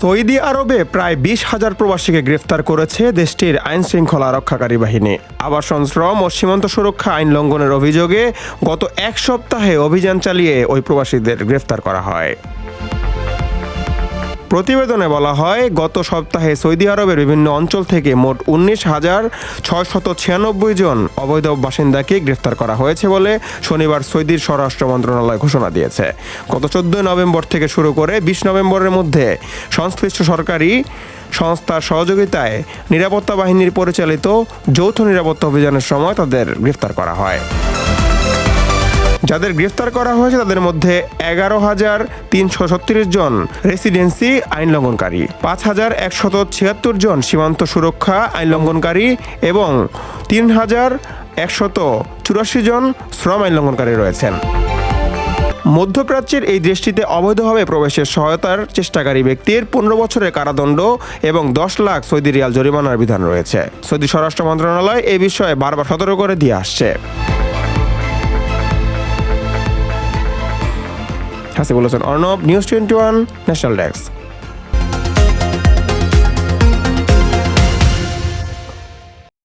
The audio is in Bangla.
সৌদি আরবে প্রায় বিশ হাজার প্রবাসীকে গ্রেফতার করেছে দেশটির আইন শৃঙ্খলা রক্ষাকারী বাহিনী। আবাসন শ্রম ও সীমান্ত সুরক্ষা আইন লঙ্ঘনের অভিযোগে গত এক সপ্তাহে অভিযান চালিয়ে ওই প্রবাসীদের গ্রেফতার করা হয়। প্রতিবেদনে বলা হয়, গত সপ্তাহে সৌদি আরবের বিভিন্ন অঞ্চল থেকে মোট উনিশ হাজার ছয়শত ছিয়ানব্বই জন অবৈধ বাসিন্দাকে গ্রেফতার করা হয়েছে বলে শনিবার সৌদির স্বরাষ্ট্র মন্ত্রণালয় ঘোষণা দিয়েছে। গত চোদ্দই নভেম্বর থেকে শুরু করে বিশ নভেম্বরের মধ্যে সংশ্লিষ্ট সরকারি সংস্থার সহযোগিতায় নিরাপত্তা বাহিনীর পরিচালিত যৌথ নিরাপত্তা অভিযানের সময় তাদের গ্রেফতার করা হয়। যাদের গ্রেফতার করা হয়েছে তাদের মধ্যে এগারো হাজার তিনশো ছত্রিশ জন রেসিডেন্সি আইন লঙ্ঘনকারী, পাঁচ হাজার একশত ছিয়াত্তর জন সীমান্ত সুরক্ষা আইন লঙ্ঘনকারী এবং তিন হাজার একশত চুরাশি জন শ্রম আইন লঙ্ঘনকারী রয়েছেন। মধ্যপ্রাচ্যের এই দেশটিতে অবৈধভাবে প্রবেশের সহায়তার চেষ্টাকারী ব্যক্তির পনেরো বছরের কারাদণ্ড এবং দশ লাখ সৌদি রিয়াল জরিমানার বিধান রয়েছে। সৌদি স্বরাষ্ট্র মন্ত্রণালয় এই বিষয়ে বারবার সতর্ক করে দিয়ে আসছে। Hasi Hossain Arnob news twenty one national desk.